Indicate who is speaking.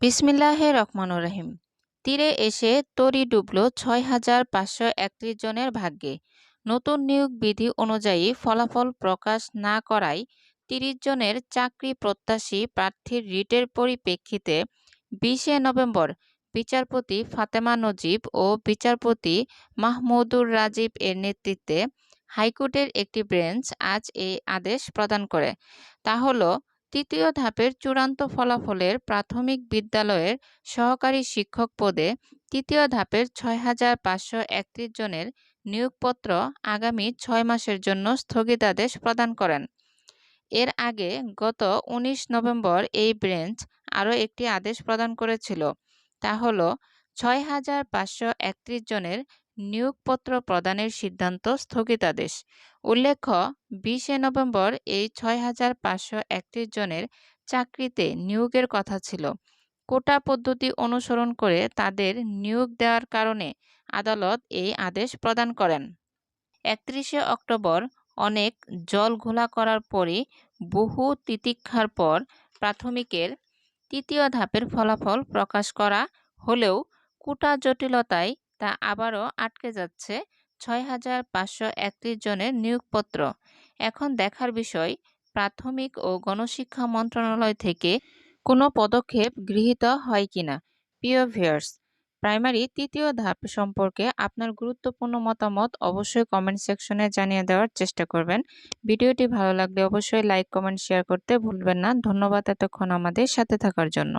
Speaker 1: বিসমিল্লাহে রহমানুর রহিম। তীরে এসে তরি ডুবল ছয় হাজার পাঁচশো একত্রিশ জনের ভাগ্যে। নতুন নিয়োগ বিধি অনুযায়ী ফলাফল প্রকাশ না করায় তিরিশ জনের চাকরি প্রত্যাশী প্রার্থীর রিটের পরিপ্রেক্ষিতে বিশে নভেম্বর বিচারপতি ফাতেমা নজিব ও বিচারপতি মাহমুদুর রাজীব এর নেতৃত্বে হাইকোর্টের একটি বেঞ্চ আজ এই আদেশ প্রদান করে। তা হলো তৃতীয় ধাপের চূড়ান্ত ফলাফলের প্রাথমিক বিদ্যালয়ের সহকারী শিক্ষক পদে তৃতীয় ধাপের ছয় হাজার পাঁচশো একত্রিশ জনের নিয়োগপত্র আগামী ছয় মাসের জন্য স্থগিতাদেশ প্রদান করেন। এর আগে গত ১৯ নভেম্বর এই বেঞ্চ আরও একটি আদেশ প্রদান করেছিল। তা হল ছয় হাজার পাঁচশো একত্রিশ জনের নিয়োগপত্র প্রদানের সিদ্ধান্ত স্থগিতাদেশ। উল্লেখ্য, বিশে নভেম্বর এই ছয় হাজার পাঁচশো একত্রিশ জনের চাকরিতে নিয়োগের কথা ছিল। কোটা পদ্ধতি অনুসরণ করে তাদের নিয়োগ দেওয়ার কারণে আদালত এই আদেশ প্রদান করেন। একত্রিশে অক্টোবর অনেক জল ঘোলা করার পরই বহু তিতিক্ষার পর প্রাথমিকের তৃতীয় ধাপের ফলাফল প্রকাশ করা হলেও কোটা জটিলতায় তা আবারও আটকে যাচ্ছে ছয় হাজার পাঁচশো একত্রিশ জনের নিয়োগপত্র। এখন দেখার বিষয়, প্রাথমিক ও গণশিক্ষা মন্ত্রণালয় থেকে কোনো পদক্ষেপ গৃহীত হয় কিনা? প্রিয় প্রাইমারি তৃতীয় ধাপ সম্পর্কে আপনার গুরুত্বপূর্ণ মতামত অবশ্যই কমেন্ট সেকশনে জানিয়ে দেওয়ার চেষ্টা করবেন। ভিডিওটি ভালো লাগলে অবশ্যই লাইক কমেন্ট শেয়ার করতে ভুলবেন না। ধন্যবাদ এতক্ষণ আমাদের সাথে থাকার জন্য।